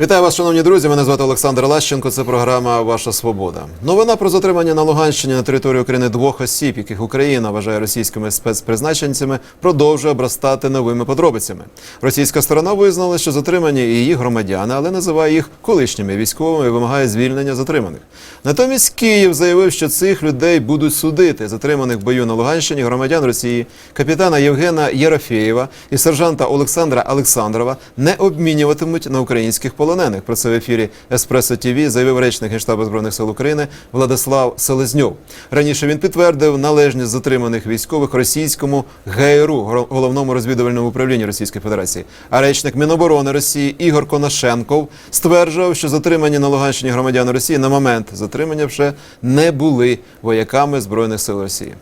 Вітаю вас, шановні друзі. Мене звати Олександр Лащенко. Це програма Ваша Свобода. Новина про затримання на Луганщині на території України двох осіб, яких Україна вважає російськими спецпризначенцями, продовжує обростати новими подробицями. Російська сторона визнала, що затримані і її громадяни, але називає їх колишніми військовими і вимагає звільнення затриманих. Натомість Київ заявив, що цих людей будуть судити, затриманих в бою на Луганщині громадян Росії, капітана Євгена Єрофєєва і сержанта Олександра Олександрова не обмінюватимуть на українських полонених. Про це в ефірі Еспресо ТВ заявив речник Генштабу збройних сил України Владислав Селезньов. Раніше він підтвердив належність затриманих військових російському ГРУ, головному розвідувальному управлінню Російської Федерації. А речник Міноборони Росії Ігор Конашенков стверджував, що затримані на Луганщині громадяни Росії на момент затримання вже не були вояками збройних сил Росії.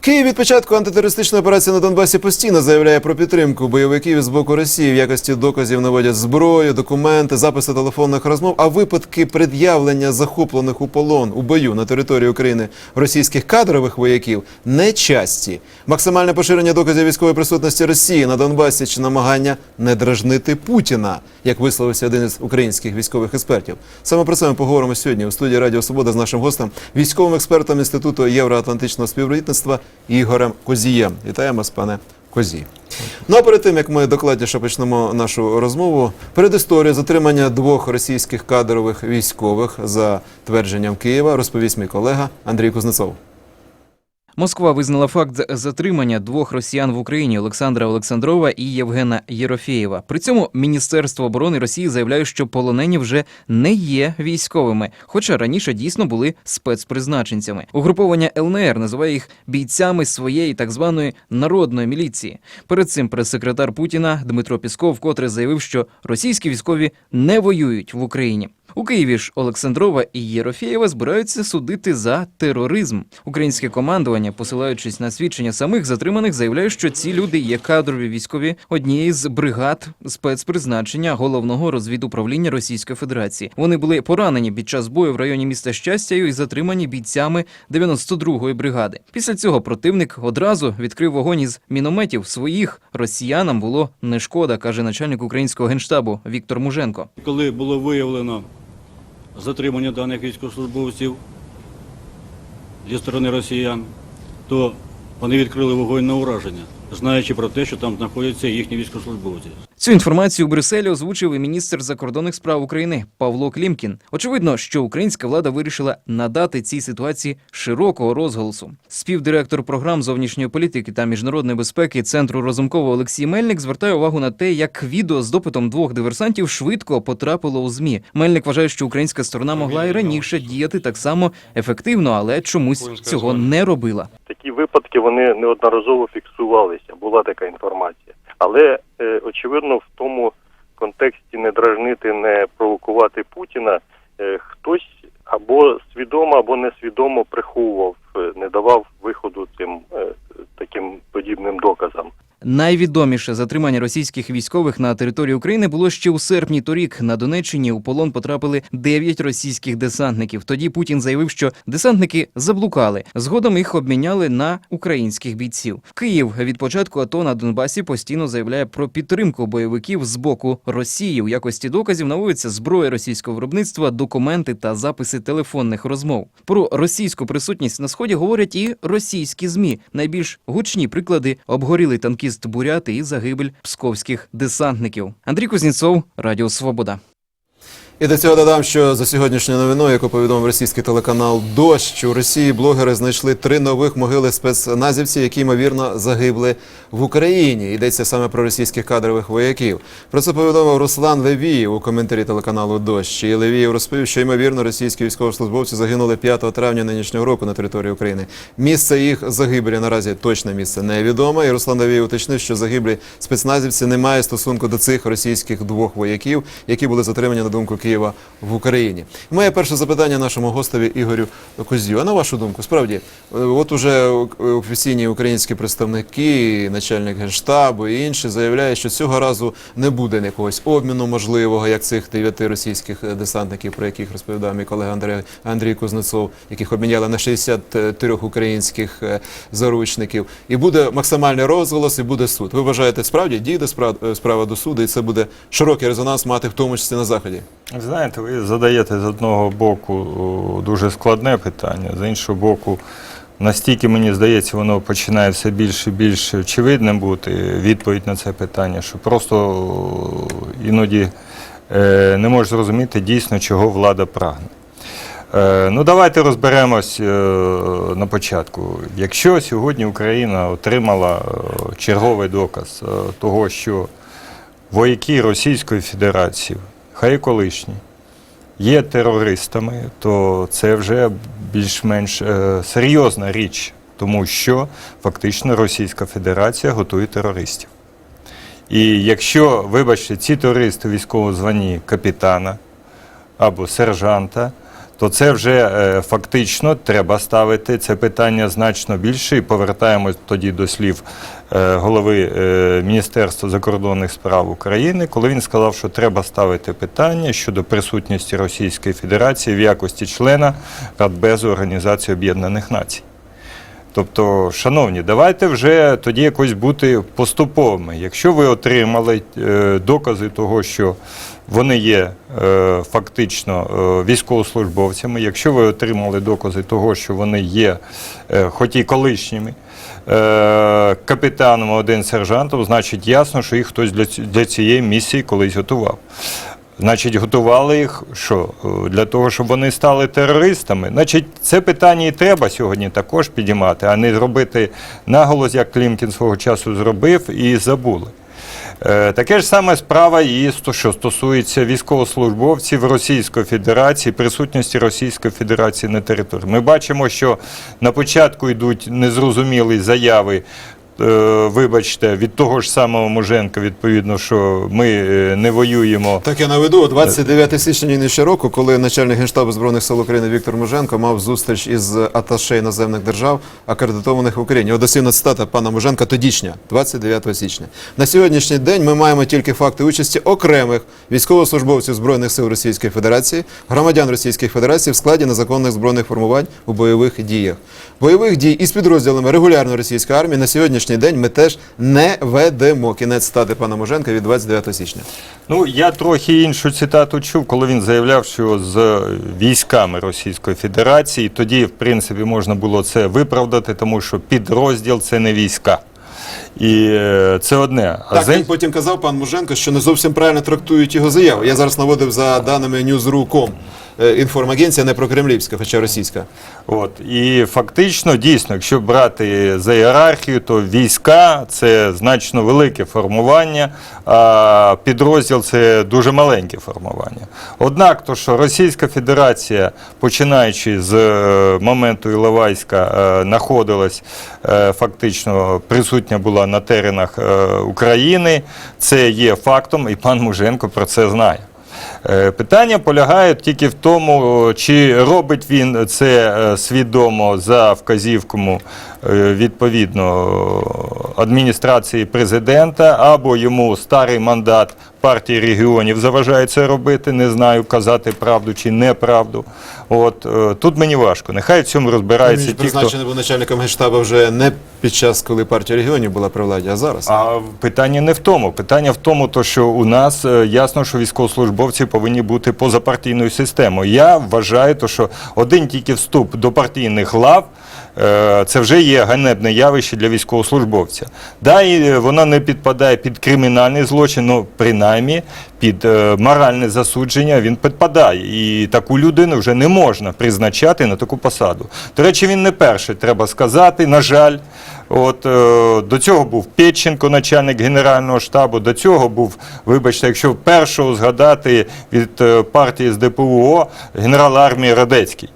Київ від початку антитерористичної операції на Донбасі постійно заявляє про підтримку бойовиків з боку Росії в якості доказів наводять зброю, документи, записи телефонних розмов. А випадки пред'явлення захоплених у полон у бою на території України російських кадрових вояків не часті. Максимальне поширення доказів військової присутності Росії на Донбасі чи намагання не дражнити Путіна, як висловився один із українських військових експертів. Саме про це ми поговоримо сьогодні у студії Радіо Свобода з нашим гостем, військовим експертом Інституту євроатлантичного співробітництва Ігорем Козієм. Вітаємо вас, пане Козі. Ну а перед тим як ми докладніше почнемо нашу розмову, перед історією затримання двох російських кадрових військових за твердженням Києва розповість мій колега Андрій Кузнецов. Москва визнала факт затримання двох росіян в Україні Олександра Олександрова і Євгена Єрофєєва. При цьому Міністерство оборони Росії заявляє, що полонені вже не є військовими, хоча раніше дійсно були спецпризначенцями. Угруповання ЛНР називає їх бійцями своєї так званої народної міліції. Перед цим прес-секретар Путіна Дмитро Пісков вкотре заявив, що російські військові не воюють в Україні. У Києві ж Олександрова і Єрофєєва збираються судити за тероризм. Українське командування, посилаючись на свідчення самих затриманих, заявляє, що ці люди є кадрові військові однієї з бригад спецпризначення головного розвідуправління Російської Федерації. Вони були поранені під час бою в районі міста Щастя і затримані бійцями 92-ї бригади. Після цього противник одразу відкрив вогонь із мінометів своїх. Росіянам було не шкода, каже начальник українського генштабу Віктор Муженко. Коли було виявлено затримання даних військовослужбовців зі сторони росіян, то вони відкрили вогонь на ураження, знаючи про те, що там знаходяться їхні військовослужбовці. Цю інформацію у Брюсселі озвучив і міністр закордонних справ України Павло Клімкін. Очевидно, що українська влада вирішила надати цій ситуації широкого розголосу. Співдиректор програм зовнішньої політики та міжнародної безпеки центру Розумкова Олексій Мельник звертає увагу на те, як відео з допитом двох диверсантів швидко потрапило у змі. Мельник вважає, що українська сторона могла і раніше діяти так само ефективно, але чомусь цього не робила. Такі випадки вони неодноразово фіксувалися, була така інформація. Але е, очевидно, в тому контексті не дражнити, не провокувати Путіна, е, хтось або свідомо, або несвідомо приховував, е, не давав виходу цим таким подібним доказам. Найвідоміше затримання російських військових на території України було ще у серпні торік. На Донеччині у полон потрапили 9 російських десантників. Тоді Путін заявив, що десантники заблукали. Згодом їх обміняли на українських бійців. Київ від початку АТО на Донбасі постійно заявляє про підтримку бойовиків з боку Росії. У якості доказів наводиться зброя російського виробництва, документи та записи телефонних розмов. Про російську присутність на сході говорять і російські змі. Найбільш гучні приклади обгорілий танкіст Буряти і загибель псковських десантників. Андрій Кузнєцов, Радіо Свобода. І до цього додам, що за сьогоднішньою новиною, яку повідомив російський телеканал Дощ, у Росії блогери знайшли три нових могили спецназівців, які ймовірно загибли в Україні. Йдеться саме про російських кадрових вояків. Про це повідомив Руслан Левіїв у коментарі телеканалу Дощ. І Левіїв розповів, що ймовірно російські військовослужбовці загинули 5 травня нинішнього року на території України. Місце їх загибелі наразі точне місце невідоме. І Руслан Левіїв уточнив, що загиблі спецназівці не мають стосунку до цих російських двох вояків, які були затримані на думку Києва в Україні. Моє перше запитання нашому гостеві Ігорю Козю. А на вашу думку, справді, е, от уже офіційні українські представники, начальник генштабу і інші заявляють, що цього разу не буде якогось обміну можливого, як цих дев'яти російських е, десантників, про яких розповідав мій колега Андрій, Андрій Кузнецов, яких обміняли на 63 українських е, заручників. І буде максимальний розголос, і буде суд. Ви вважаєте, справді дійде справа до суду, і це буде широкий резонанс мати в тому числі на заході? Знаєте, ви задаєте з одного боку дуже складне питання, з іншого боку, настільки мені здається, воно починає все більше і більш очевидним бути відповідь на це питання, що просто іноді е, не можеш зрозуміти дійсно, чого влада прагне. Е, Ну, давайте розберемось е, на початку. Якщо сьогодні Україна отримала черговий доказ того, що вояки Російської Федерації, хай колишні, є терористами, то це вже більш-менш е, серйозна річ, тому що фактично Російська Федерація готує терористів. І якщо, вибачте, ці терористи військово званні капітана або сержанта, то це вже е, фактично треба ставити це питання значно більше. І повертаємось тоді до слів е, голови е, Міністерства закордонних справ України, коли він сказав, що треба ставити питання щодо присутності Російської Федерації в якості члена Радбезу Організації Об'єднаних Націй. Тобто, шановні, давайте вже тоді якось бути поступовими. Якщо ви отримали е, докази того, що вони є е, фактично е, військовослужбовцями, якщо ви отримали докази того, що вони є, е, хоч і колишніми е, капітаном, один сержантом, значить ясно, що їх хтось для, для цієї місії колись готував. Значить, готували їх що? Е, Для того, щоб вони стали терористами. Значить, це питання і треба сьогодні також підіймати, а не зробити наголос, як Клімкін свого часу зробив, і забули. Е, Таке ж саме справа і що стосується військовослужбовців Російської Федерації, присутності Російської Федерації на території. Ми бачимо, що на початку йдуть незрозумілі заяви. Е, Вибачте, від того ж самого Муженка, відповідно, що ми е, не воюємо. Так я наведу 29 січня нинішнього року, коли начальник генштабу збройних сил України Віктор Муженко мав зустріч із аташе іноземних держав, акредитованих в Україні. От дослівна цитата пана Муженка тодішня, 29 січня. На сьогоднішній день ми маємо тільки факти участі окремих військовослужбовців збройних сил Російської Федерації, громадян Російської Федерації в складі незаконних збройних формувань у бойових діях. Бойових дій із підрозділами регулярної російської армії на сьогоднішній день ми теж не ведемо. Кінець цитати пана Моженка від 29 січня. Ну, я трохи іншу цитату чув, коли він заявляв, що з військами Російської Федерації тоді, в принципі, можна було це виправдати, тому що підрозділ це не війська. І е, це одне. А Так, за- він потім казав пан Муженко, що не зовсім правильно трактують його заяву. Я зараз наводив за даними News.ru.com. Е, Інформагенція не про кремлівська, хоча російська. От і фактично, дійсно, якщо брати за ієрархію, то війська це значно велике формування, а підрозділ це дуже маленьке формування. Однак, то що Російська Федерація, починаючи з е, моменту Іловайська, знаходилась фактично присутня була на теренах е, України, це є фактом, і пан Муженко про це знає. Е, Питання полягає тільки в тому, чи робить він це е, свідомо за вказівками е, відповідно адміністрації президента, або йому старий мандат партії регіонів заважає це робити. Не знаю, казати правду чи неправду. От тут мені важко. Нехай в цьому розбираються Він ті, хто. призначений був начальником генштабу вже не під час, коли партія регіонів була при владі, а зараз. А питання не в тому. Питання в тому, то, що у нас ясно, що військовослужбовці повинні бути поза партійною системою. Я вважаю, то, що один тільки вступ до партійних лав. е, Це вже є ганебне явище для військовослужбовця. Да, і вона не підпадає під кримінальний злочин, але принаймні під е, моральне засудження він підпадає. І таку людину вже не можна призначати на таку посаду. До речі, він не перший, треба сказати, на жаль. От е, до цього був Петченко, начальник Генерального штабу. До цього був, вибачте, якщо першого згадати від е, партії з ДПУО генерал армії Радецький.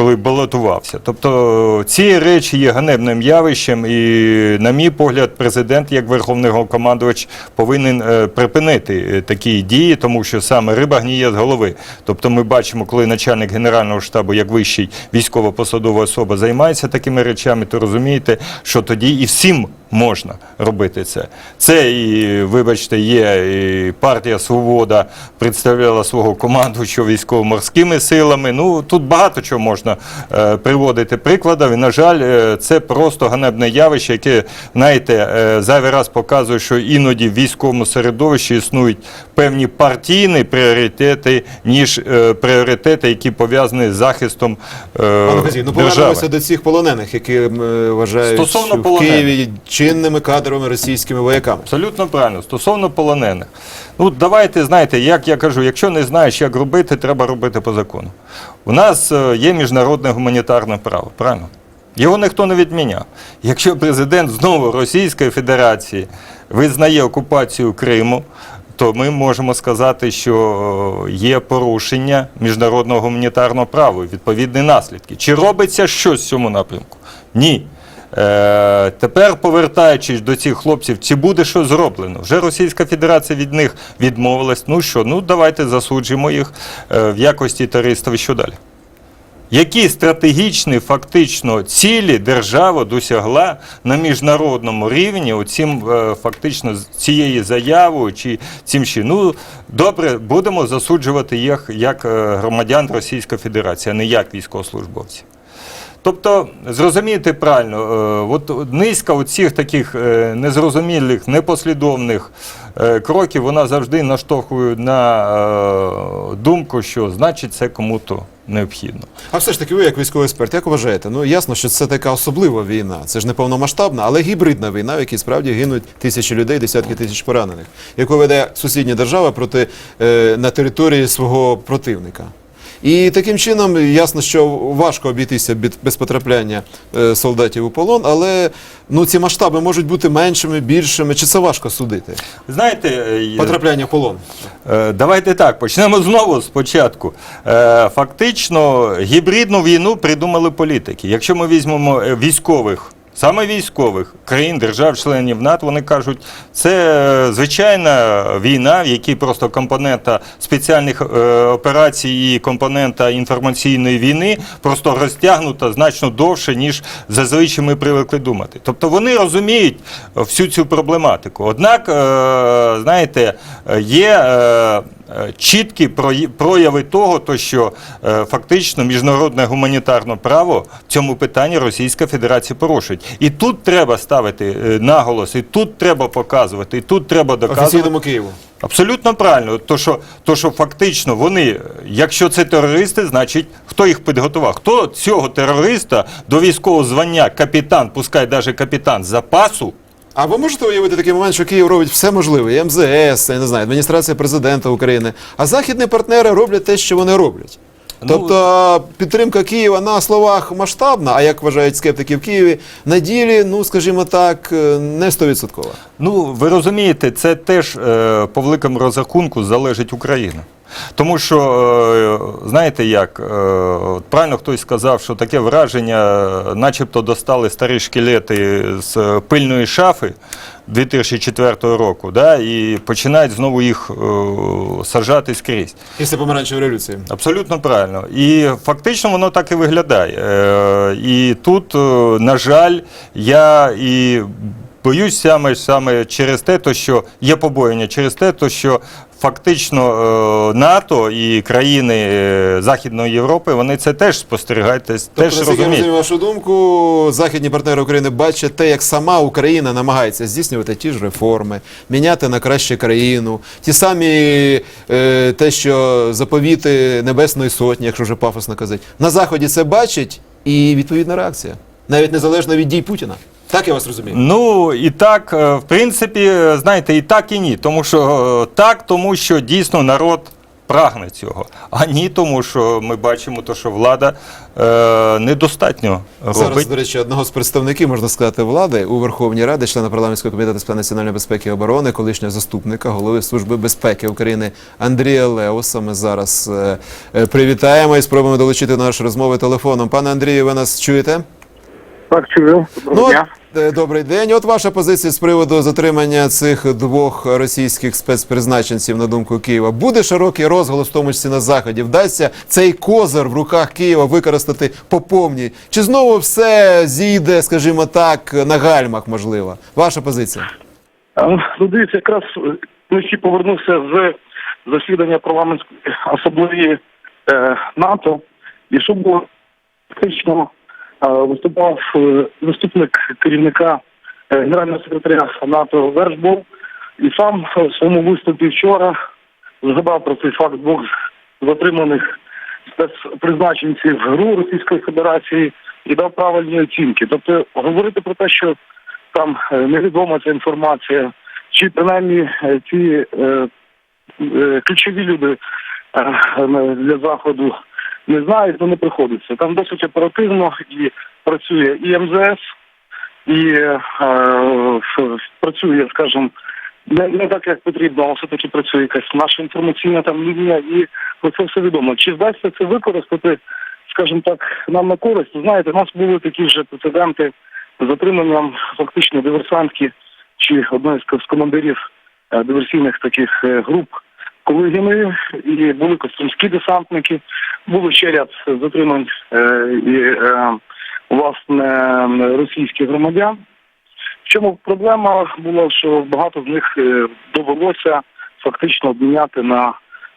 Коли балотувався. Тобто ці речі є ганебним явищем, і, на мій погляд, президент, як верховний командувач, повинен е, припинити е, такі дії, тому що саме риба гніє з голови. Тобто, ми бачимо, коли начальник генерального штабу, як вищий військово-посадова особа, займається такими речами, то розумієте, що тоді і всім можна робити це. Це і, вибачте, є і партія Свобода представляла свого командуючого військово-морськими силами. Ну тут багато чого можна е, приводити прикладів. І, на жаль, е, це просто ганебне явище, яке, знаєте, е, зайвий раз показує, що іноді в військовому середовищі існують певні партійні пріоритети, ніж е, пріоритети, які пов'язані з захистом е, Пане Фазій, ну держави. повернемося до цих полонених, які м, вважають Стосовно в полонених. Києві чинними кадровими російськими вояками. Абсолютно правильно. Стосовно полонених. Ну, давайте, знаєте, як я кажу, якщо не знаєш, як робити, треба робити по закону. У нас е, є міжнародне гуманітарне право, правильно? Його ніхто не відміняв. Якщо президент знову Російської Федерації визнає окупацію Криму, то ми можемо сказати, що е, є порушення міжнародного гуманітарного права, відповідні наслідки. Чи робиться щось в цьому напрямку? Ні. Е, тепер, повертаючись до цих хлопців, чи буде щось зроблено? Вже Російська Федерація від них відмовилась. Ну що, ну давайте засуджимо їх е, в якості терористів що далі? Які стратегічні фактично цілі держава досягла на міжнародному рівні оцім е, фактично цією заявою чи цим ще? Ну добре, будемо засуджувати їх як е, громадян Російської Федерації, а не як військовослужбовців. Тобто, зрозумійте правильно, е, от низка оцих таких е, незрозумілих, непослідовних е, кроків, вона завжди наштовхує на думку, що значить це кому-то необхідно. А все ж таки, ви як військовий експерт, як вважаєте? Ну ясно, що це така особлива війна. Це ж не повномасштабна, але гібридна війна, в якій справді гинуть тисячі людей, десятки тисяч поранених, яку веде сусідня держава проти на території свого противника. І таким чином ясно, що важко обійтися без потрапляння е, солдатів у полон, але ну ці масштаби можуть бути меншими, більшими. Чи це важко судити? Знаєте, е, Потрапляння в полон. Е, Давайте так, почнемо знову спочатку. Фактично, гібридну війну придумали політики. Якщо ми візьмемо військових, саме військових країн, держав-членів НАТО, вони кажуть, це е, звичайна війна, в якій просто компонента спеціальних е, операцій і компонента інформаційної війни просто розтягнута значно довше, ніж зазвичай ми привикли думати. Тобто вони розуміють всю цю проблематику. Однак, е, знаєте, е, є. Е, Чіткі прояви того, то що е, фактично міжнародне гуманітарне право в цьому питанні Російська Федерація порушує. І тут треба ставити е, наголос, і тут треба показувати, і тут треба доказувати. Офіційному Києву. Абсолютно правильно. То що, то, що фактично вони, якщо це терористи, значить хто їх підготував? Хто цього терориста до військового звання капітан, пускай навіть капітан запасу, А ви можете уявити такий момент, що Київ робить все можливе, і МЗС, я не знаю, адміністрація президента України, а західні партнери роблять те, що вони роблять. Ну, Тобто підтримка Києва на словах масштабна, а як вважають скептики в Києві, на ділі, ну скажімо так, е, не стовідсоткова. Ну, ви розумієте, це теж е, по великому розрахунку залежить Україна. Тому що, е, знаєте як, е, правильно хтось сказав, що таке враження, начебто достали старі шкелети з пильної шафи 2004 року, да, і починають знову їх е, саджати скрізь. Після помаранчевої революції. Абсолютно правильно. І фактично воно так і виглядає. І тут, на жаль, я і боюсь саме, саме через те, то, що є побоєння, через те, то, що фактично е, НАТО і країни е, Західної Європи, вони це теж спостерігають, теж Тобто, розуміють. розумію вашу думку, західні партнери України бачать те, як сама Україна намагається здійснювати ті ж реформи, міняти на краще країну, ті самі е, те, що заповіти Небесної Сотні, якщо вже пафосно казати. На Заході це бачать і відповідна реакція, навіть незалежно від дій Путіна. Так я вас розумію. Ну і так, е, в принципі, знаєте, і так, і ні. Тому що е, так, тому що дійсно народ прагне цього. А ні, тому що ми бачимо, то, що влада е, недостатньо Зараз, до речі, одного з представників, можна сказати, влади у Верховній Раді, члена парламентського комітету з питань національної безпеки і оборони, колишнього заступника голови Служби безпеки України Андрія Леуса. Ми зараз е, е, привітаємо і спробуємо долучити до нашої розмови телефоном. Пане Андрію, ви нас чуєте? Так, чую. Доброго Ну, дня. е, добрий день. От ваша позиція з приводу затримання цих двох російських спецпризначенців на думку Києва. Буде широкий розголос, в тому числі на заході. Вдасться цей козир в руках Києва використати по повній? Чи знову все зійде, скажімо так, на гальмах? Можливо, ваша позиція? Ну, дивіться, якраз е, вночі повернувся з засідання парламентської асамблеї е, НАТО, і що було фактично виступав е, заступник керівника е, генерального секретаря НАТО Вершбол, і сам в своєму виступі вчора згадав про цей факт двох затриманих спецпризначенців ГРУ Російської Федерації і дав правильні оцінки. Тобто говорити про те, що там е, невідома ця інформація, чи принаймні ці е, е, ключові люди е, для заходу не знають, то не приходиться. Там досить оперативно і працює і МЗС, і е, працює, скажімо, не, не так, як потрібно, але все-таки працює якась наша інформаційна там лінія, і про це все відомо. Чи вдасться це використати, скажімо так, нам на користь? Знаєте, у нас були такі вже прецеденти з затриманням фактично диверсантки чи одної з командирів е, диверсійних таких е, груп колегіни, і були костромські десантники, було ще ряд затримань е, і е, власне російських громадян. В чому проблема була, що багато з них е, довелося фактично обміняти на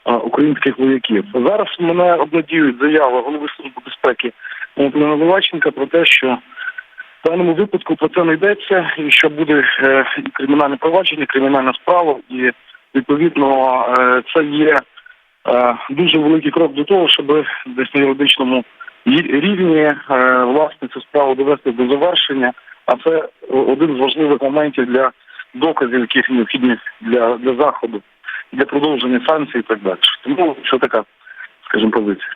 українських вояків. Зараз мене обнадіюють заяви голови служби безпеки Анатолія Новаченка про те, що в даному випадку про це не йдеться, і що буде і кримінальне провадження, кримінальна справа, і відповідно е, це є е, дуже великий крок до того, щоб десь на юридичному рівні е, власне цю справу довести до завершення. А це один з важливих моментів для доказів, яких необхідні для, для заходу, для продовження санкцій і так далі. Тому що така, скажімо, позиція.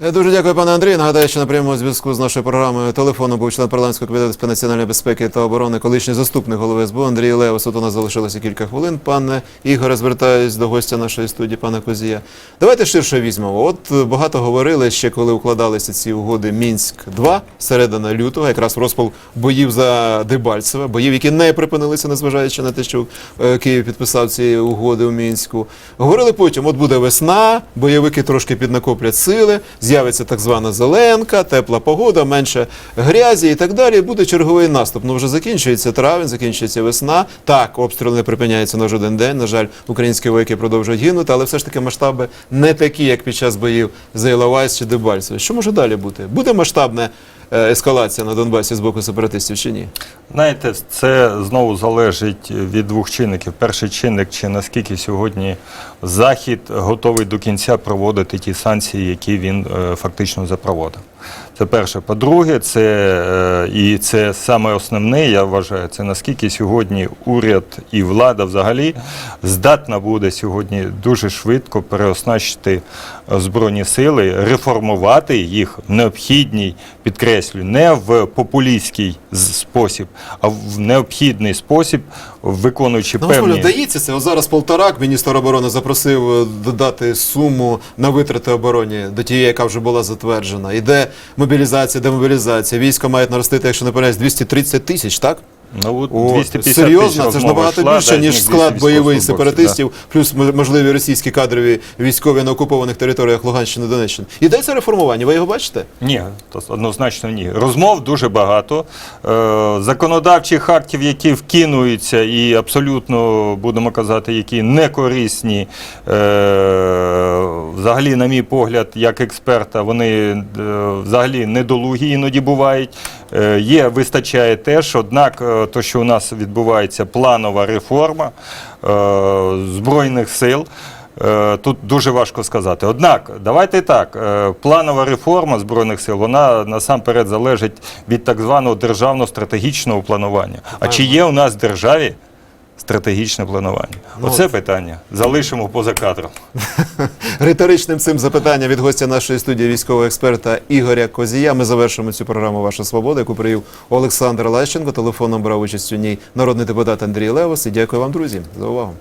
Дуже дякую, пане Андрію. Нагадаю, що на прямому зв'язку з нашою програмою телефону був член парламентського комітету з національної безпеки та оборони, колишній заступник голови СБУ Андрій Леус. От у нас залишилося кілька хвилин. Пане Ігоре, звертаюсь до гостя нашої студії, пана Козія. Давайте ширше візьмемо. От багато говорили ще, коли укладалися ці угоди Мінськ 2 середина лютого, якраз розпал боїв за Дебальцеве, боїв, які не припинилися, незважаючи на те, що е, Київ підписав ці угоди у Мінську. Говорили потім: от буде весна, бойовики трошки піднакоплять сили, з'явиться так звана зеленка, тепла погода, менше грязі і так далі. Буде черговий наступ. Ну вже закінчується травень, закінчується весна. Так, обстріл не припиняється на жоден день. На жаль, українські вояки продовжують гинути, але все ж таки масштаби не такі, як під час боїв за Іловайс чи Дебальцеве. Що може далі бути? Буде масштабна е, ескалація на Донбасі з боку сепаратистів чи ні? Знаєте, це знову залежить від двох чинників. Перший чинник, чи наскільки сьогодні Захід готовий до кінця проводити ті санкції, які він е, фактично запроводив. Це перше. По-друге, це е, і це саме основне, я вважаю, це наскільки сьогодні уряд і влада взагалі здатна буде сьогодні дуже швидко переоснащити е, збройні сили, реформувати їх в необхідній, підкреслюю, не в популістський спосіб, а в необхідний спосіб, виконуючи вас певні. вдається це. Зараз Полторак, міністр оборони, запросив е, додати суму на витрати обороні до тієї, яка вже була затверджена. Іде мобілізація, демобілізація. Військо мають наростити, якщо не помиляюсь, 230 тисяч, так? Ну, от 250 серйозно, це ж набагато більше, ніж склад бойових сепаратистів, плюс можливі російські кадрові військові на окупованих територіях Луганщини Донеччини. Ідеться реформування, ви його бачите? Ні, то однозначно ні. Розмов дуже багато. Е, законодавчих актів, які вкинуються і абсолютно, будемо казати, які не корисні, е, взагалі, на мій погляд, як експерта, вони е, взагалі недолугі іноді бувають. Є, вистачає теж, однак, то, що у нас відбувається планова реформа е, Збройних сил. Е, Тут дуже важко сказати. Однак, давайте так, е, планова реформа Збройних сил, вона насамперед залежить від так званого державно-стратегічного планування. А чи є у нас в державі стратегічне планування? Ну, Оце питання. Залишимо поза кадром. риторичним цим запитанням від гостя нашої студії військового експерта Ігоря Козія. Ми завершимо цю програму Ваша свобода, яку привів Олександр Лащенко. Телефоном брав участь у ній народний депутат Андрій Левос. І дякую вам, друзі, за увагу.